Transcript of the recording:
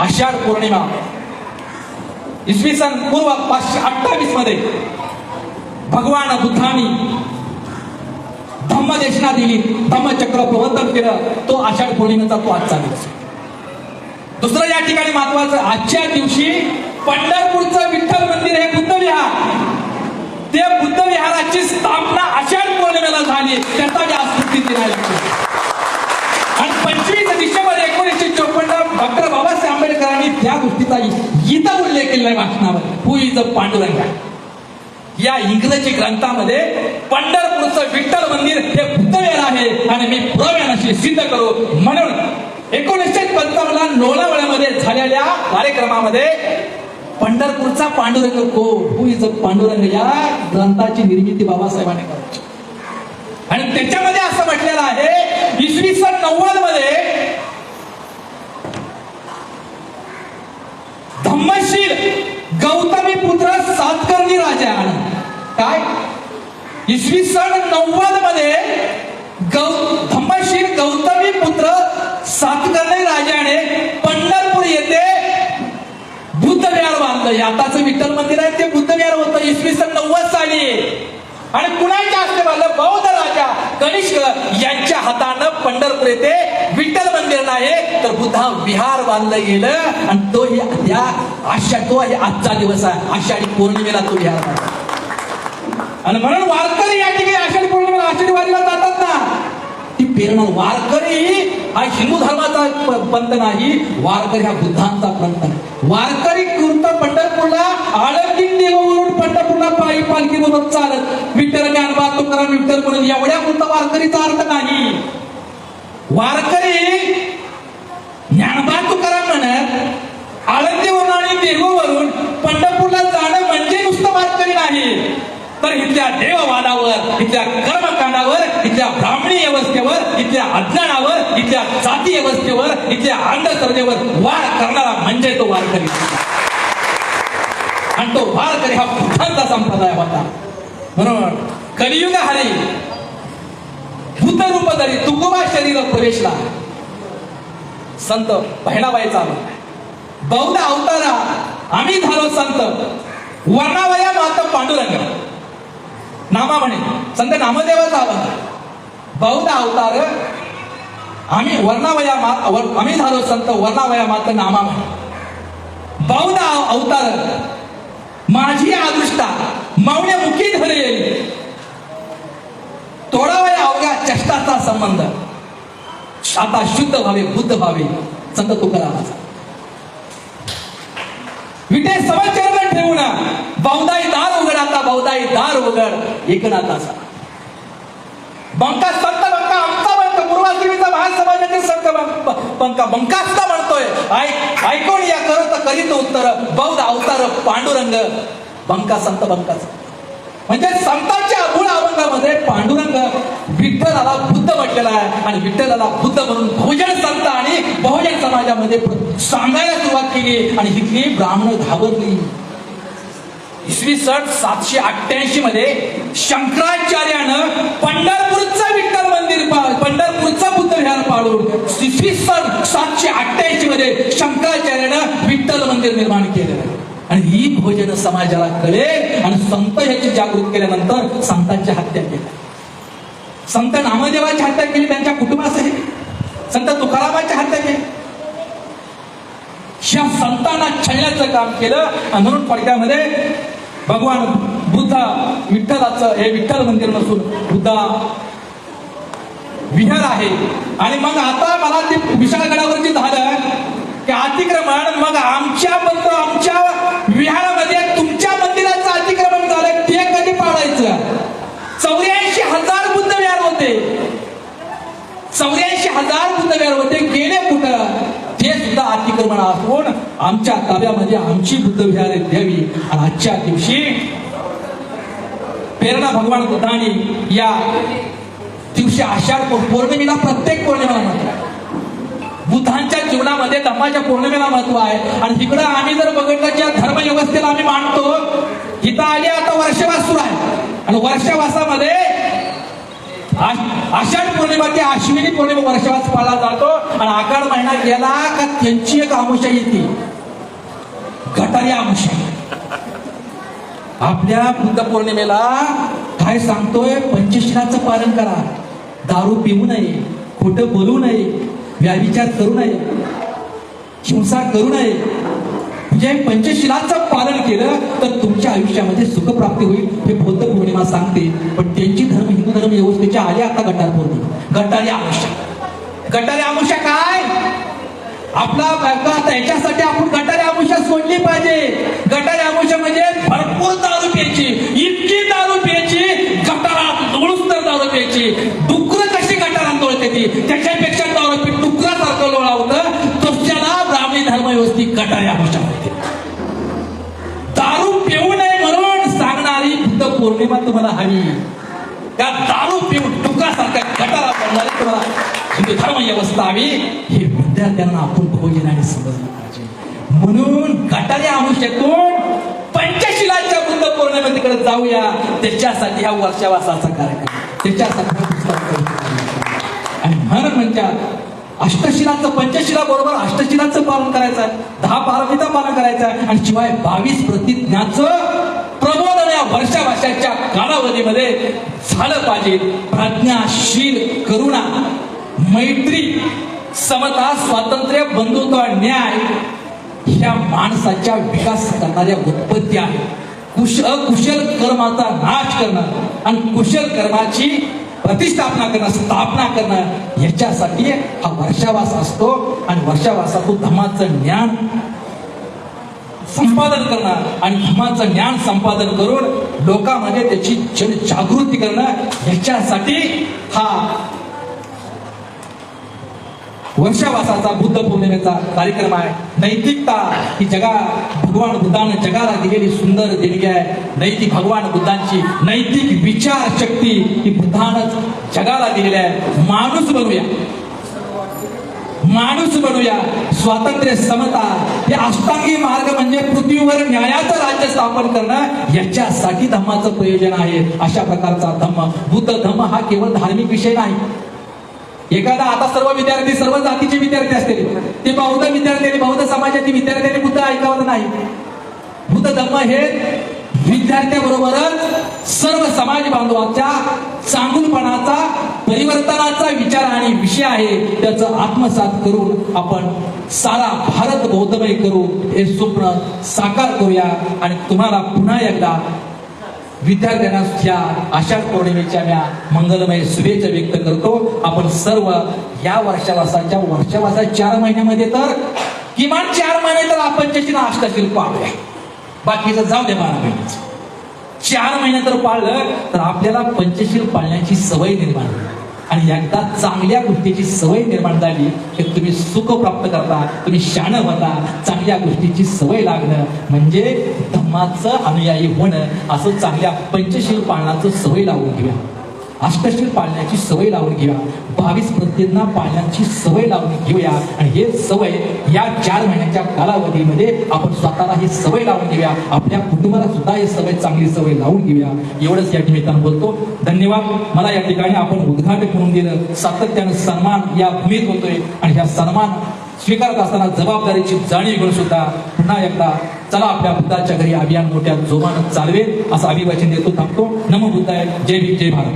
आषाढ पौर्णिमा. इसवी सन पूर्व पाचशे अठ्ठावीसमध्ये भगवान बुद्धानी धम्मदेशना दिली धम्मचक्र प्रवर्तन केलं तो आषाढ पौर्णिमेचा तो आजचा दिवस. दुसरं या ठिकाणी महत्वाचं आजच्या दिवशी पंढरपूरचं विठ्ठल मंदिर हे बुद्ध विहार ते बुद्ध विहाराची स्थापना आषाढ पौर्णिमेला झाली. त्याचा आंबेडकरांनी त्या गोष्टीचा इथं उल्लेख केलेला आहे भाषणावर हु इज अ पांडुरंगा या इंग्रजी ग्रंथामध्ये पंढरपूरचं विठ्ठल मंदिर हे बुद्धवेर आहे आणि मी पुराव्याशी सिद्ध करू म्हणून एकोणीसशे पंचावन्न लोणावळ्यामध्ये झालेल्या कार्यक्रमामध्ये पंढरपूरचा पांडुरंग को हु इज अ पांडुरंग? या ग्रंथाची निर्मिती बाबासाहेबांनी करायची. आणि त्याच्यामध्ये असं म्हटलेलं आहे इसवी सन नव्वदमध्ये धम्मशील गौतमी पुत्र सातकर्णी राजा काय? इसवी सन नव्वदमध्ये गौ धम्मशील गौतमी पुत्र सातकर्णी राजाने पंढरपूर येथे बुद्धविहार बांधलं. आताचं विठ्ठल मंदिर आहे ते बुद्धविहार होतं इसवी सन नव्वद साली. आणि कुणाच्या हस्ते बांधलं? बौद्ध राजा कनिष्क यांच्या हातानं पंढरपूर येथे विठ्ठल आहे तर बुद्धा विहार बांधलं गेलं आणि तो ही त्या आषा तो हे आजचा दिवस आहे. आषाढी पौर्णिमेला तो विहार बांधला. आणि म्हणून वारकरी या ठिकाणी आषाढी पौर्णिमेला आषाढी वारीला जातात ना. ती प्रेरणा वारकरी हा हिंदू धर्माचा पंत नाही वारकरी हा बुद्धांचा पंत आहे वारकरी कृत पंढरपूरला आळंदी देवावरून पंढरपूरला पायी पालखी म्हणून चालत. विठ्ठल ज्ञानबा तुकाराम विठ्ठल म्हणून एवढ्या कृत वारकरीचा अर्थ नाही. वारकरी ज्ञानबा तुकाराम म्हणत आळंदीवरून आणि देहूवरून पंढरपूरला जाणं म्हणजे नुसतं वारकरी नाही. तर इथल्या देववादावर इथल्या कर्मकांडावर इथल्या ब्राह्मणी व्यवस्थेवर इथल्या अज्ञानावर इथल्या जाती व्यवस्थेवर इथल्या अंधश्रद्धेवर वार करणारा म्हणजे तो वारकरी. आणि तो वारकरी हा बुद्धांचा संप्रदाय होता. म्हणून कलियुग हरी भूत जरी धरी तुकोबा शरीर प्रवेशला संत बहिणाबाईचा बौद्ध अवतारा आम्ही झालो संत. वर्णावया मात पांडुरंग. नामा म्हणे संत नामदेवाचा अवतार बौद्ध अवतार आम्ही वर्णावया मा आम्ही झालो संत वर्णावया मात नामा म्हणे. बौद्ध अवतार माझी आदृष्टा मावण्या मुखी धरेल येईल तोडावया अवघ्या चष्टाचा संबंध. आता शुद्ध व्हावे बुद्ध व्हावे संत तुकारामाचा विटे समचरण ना बहुदाई दार उघड आता बहुदाई दार उघड. एकनाथाचा बंका संत बंका आमचा बंक पूर्वाश्रमीचा महासमाजातील संत बंका बंकास्ता म्हणतोय. ऐक ऐकून या करत करीत उत्तर. बौद्ध अवतार पांडुरंग. बंका संत बंकाचा म्हणजे संतांच्या मूळ अभंगामध्ये पांडुरंग विठ्ठलाला बुद्ध म्हटलेला आहे. आणि विठ्ठलाला बुद्ध म्हणून बहुजन संत आणि बहुजन समाजामध्ये सांगायला सुरुवात केली आणि तिथली ब्राह्मण घाबरली. इसवी सन सातशे अठ्ठ्याऐंशी मध्ये शंकराचार्यानं पंढरपूरचं विठ्ठल मंदिर पंढरपूरचा बुद्ध विहार पाडून इसवी सन सातशे अठ्ठ्याऐंशी मध्ये शंकराचार्यानं विठ्ठल मंदिर निर्माण केलेलं आहे. आणि ही भोजन समाजाला कळेल आणि संत ह्याची जागृत केल्यानंतर संतांची हत्या केली संत नामदेवाची हत्या केली त्यांच्या कुटुंबासह संत तुकारामाची हत्या केली या संतांना छळण्याचं काम केलं आणि म्हणून थोडक्यामध्ये भगवान बुद्ध विठ्ठलाचं हे विठ्ठल मंदिर नसून बुद्धा विहार आहे. आणि मग आता मला ते विशाळगडावरती झालं की अतिक्रमण मग आमच्या बद्दल आमच्या विहारामध्ये तुमच्या मंदिराचं अतिक्रमण झालं ते कधी पाडायचं चौऱ्याऐंशी हजार बुद्ध विहार होते चौऱ्याऐंशी हजार बुद्ध होते गेले कुठं? ते सुद्धा अतिक्रमण असून आमच्या ताब्यामध्ये आमची बुद्धविहारे द्यावी. आणि आजच्या दिवशी प्रेरणा भगवान बुद्धांनी या दिवशी आषाढ पौर्णिमेला प्रत्येक पौर्णिमेला महत्त्व आहे. बुद्धांच्या जीवनामध्ये धर्माच्या पौर्णिमेला महत्त्व आहे. आणि तिकडं आम्ही जर बघितलं ज्या धर्म व्यवस्थेला आम्ही मानतो इथं आली आता वर्षवास सुरू आहे. आणि वर्षवासामध्ये आषाढ पौर्णिमा ते आश्विनी पौर्णिमा वर्षावास पाळला जातो. आणि आकार महिना गेला का त्यांची एक आमुषा येते. गटारी आमुषा आपल्या बुद्ध पौर्णिमेला काय सांगतोय? पंचशिलाचं पालन करा. दारू पिऊ नये खोटं बोलू नये व्याविचार करू नये हिंसा करू नये. जे पंचशिलांचं पालन केलं तर तुमच्या आयुष्यामध्ये सुखप्राप्ती होईल हे बौद्ध पौर्णिमा सांगते. पण त्यांची धर्म हिंदू धर्म व्यवस्थेच्या आली आता गटार पौर्णिमा गटारी आमुष्या. गटारी आमुष्या काय? आपला त्याच्यासाठी आता याच्यासाठी आपण गटारी आमुष्या सोडली पाहिजे. गटारी आमुष्या म्हणजे पौर्णिमा तुम्हाला हवी. त्या दारू पिऊन टुकासारख्या गटाला पडणारी तुम्हाला हिंदू धर्म व्यवस्था हवी. हे विद्यार्थ्यांना आपण बहुजनाने समजलं पाहिजे. म्हणून गटारी आमुष्यातून पंचशिलाच्या बुद्ध पौर्णिमेकडे जाऊया. त्याच्यासाठी हा वर्षावासाचा कार्यक्रम. त्याच्यासाठी दुसरा आणि म्हणून म्हणजे अष्टशिलाचं पंचशिला बरोबर अष्टशिलाचं पालन करायचं आहे. दहा पारमिता पालन करायचं आहे. आणि शिवाय बावीस प्रतिज्ञाचं या वर्षाभाषाच्या कालावधीमध्ये झालं पाहिजे. प्रज्ञाशील करुणा मैत्री समता स्वातंत्र्य बंधुत्व न्याय ह्या माणसाच्या विकास करणाऱ्या उत्पत्ती आहे कुश अकुशल कर्माचा नाश करणं आणि कुशल कर्माची प्रतिष्ठापना करणं स्थापना करणं याच्यासाठी हा वर्षावास असतो. आणि वर्षावासातून धमाचं ज्ञान संपादन करणं आणि धर्माचं ज्ञान संपादन करून लोकांमध्ये त्याची जनजागृती करणं ह्याच्यासाठी हा वर्षावासाचा बुद्ध पौर्णिमेचा कार्यक्रम आहे. नैतिकता ही जगा भगवान बुद्धानं जगाला दिलेली सुंदर देणगी आहे. नैतिक भगवान बुद्धांची नैतिक विचार शक्ती ही बुद्धानच जगाला दिलेली आहे. माणूस बनूया. माणूस बनूया. स्वातंत्र्य समता हे अष्टांगी मार्ग म्हणजे पृथ्वीवर न्यायाचं राज्य स्थापन करणं याच्यासाठी धम्माचं प्रयोजन आहे. अशा प्रकारचा धम्म. बुद्ध धम्म हा केवळ धार्मिक विषय नाही. एखादा आता सर्व विद्यार्थी सर्व जातीचे विद्यार्थी असतील. ते बौद्ध विद्यार्थी बौद्ध समाजाचे विद्यार्थ्यांनी बुद्ध ऐकावं नाही. बुद्ध धम्म हे विद्यार्थ्याबरोबरच सर्व समाज बांधवाच्या चांगुलपणाचा परिवर्तनाचा विचार आणि विषय आहे त्याचं आत्मसात करून आपण सारा भारत बौद्धमय करू हे स्वप्न साकार करूया आणि तुम्हाला पुन्हा एकदा विद्यार्थ्यांना ह्या आषाढ पौर्णिमेच्या म्या मंगलमय शुभेच्छा व्यक्त करतो. आपण सर्व या वर्षावासाच्या वर्षावासा चार महिन्यामध्ये तर किमान चार महिने तर आपण त्याची अष्टशील पाळूया बाकीचं जाऊ दे बारा महिन्याचं चार महिने जर पाळलं तर आपल्याला पंचशील पाळण्याची सवय निर्माण होईल आणि एकदा चांगल्या गोष्टीची सवय निर्माण झाली की तुम्ही सुख प्राप्त करता तुम्ही शाण होता चांगल्या गोष्टीची सवय लागणं म्हणजे धम्माचं अनुयायी होणं असं चांगल्या पंचशील पाळण्याचं सवय लागून घेऊया अष्टशील पाळण्याची सवय लावून घेऊया. बावीस प्रतिज्ञा पाळण्याची सवय लावून घेऊया. आणि हे सवय या चार महिन्याच्या कालावधीमध्ये आपण स्वतःला ही सवय लावून घेऊया. आपल्या कुटुंबाला सुद्धा ही सवय चांगली सवय लावून घेऊया. एवढंच या निमित्तानं बोलतो. धन्यवाद. मला या ठिकाणी आपण उद्घाटन करून दिलं. सातत्यानं सन्मान या भूमीत होतोय. आणि ह्या सन्मान स्वीकारत असताना जबाबदारीची जाणीव घेऊन सुद्धा पुन्हा एकदा चला आपल्या बुद्धाच्या घरी अभियान मोठ्या जोमानं चालवेल. असं अभिवाचन देतो थांबतो. नमो बुद्धाय. जय भीम जय भारत.